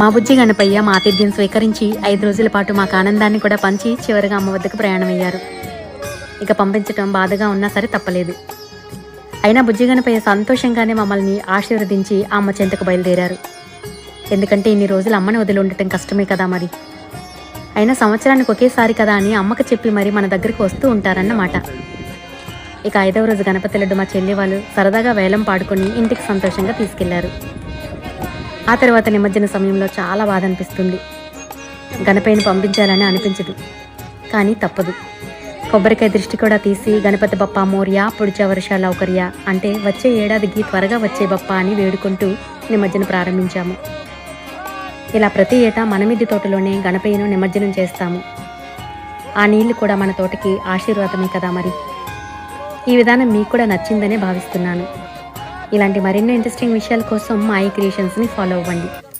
మా బుజ్జి గణపయ్య మా ఆతిథ్యం స్వీకరించి ఐదు రోజుల పాటు మాకు ఆనందాన్ని కూడా పంచి చివరిగా అమ్మ వద్దకు ప్రయాణమయ్యారు. ఇక పంపించటం బాధగా ఉన్నా సరే తప్పలేదు. అయినా బుజ్జి గణపయ్య సంతోషంగానే మమ్మల్ని ఆశీర్వదించి ఆ అమ్మ చెంతకు బయలుదేరారు. ఎందుకంటే ఇన్ని రోజులు అమ్మని వదిలి ఉండటం కష్టమే కదా మరి. అయినా సంవత్సరానికి ఒకేసారి కదా అని అమ్మకు చెప్పి మరి మన దగ్గరికి వస్తూ ఉంటారన్నమాట. ఇక ఐదవ రోజు గణపతి లడ్డు మా చెల్లి వాళ్ళు సరదాగా వేలం పాడుకొని ఇంటికి సంతోషంగా తీసుకెళ్ళారు. ఆ తర్వాత నిమజ్జన సమయంలో చాలా బాధ అనిపిస్తుంది. గణపయ్యని పంపించాలని అనిపించదు. కానీ తప్పదు. కొబ్బరికాయ దృష్టి కూడా తీసి గణపతి బప్ప మోర్యా పొడిచే వర్ష లౌకర్య అంటే వచ్చే ఏడాదికి త్వరగా వచ్చే బప్ప అని వేడుకుంటూ నిమజ్జనం ప్రారంభించాము. ఇలా ప్రతి ఏటా మనమిద్ది తోటలోనే గణపయ్యను నిమజ్జనం చేస్తాము. ఆ నీళ్ళు కూడా మన తోటకి ఆశీర్వాదమే కదా మరి? ఈ విధానం మీకు కూడా నచ్చిందనే భావిస్తున్నాను. ఇలాంటి మరిన్నో ఇంట్రెస్టింగ్ విషయాల కోసం మా ఈ క్రియేషన్స్ని ఫాలో అవ్వండి.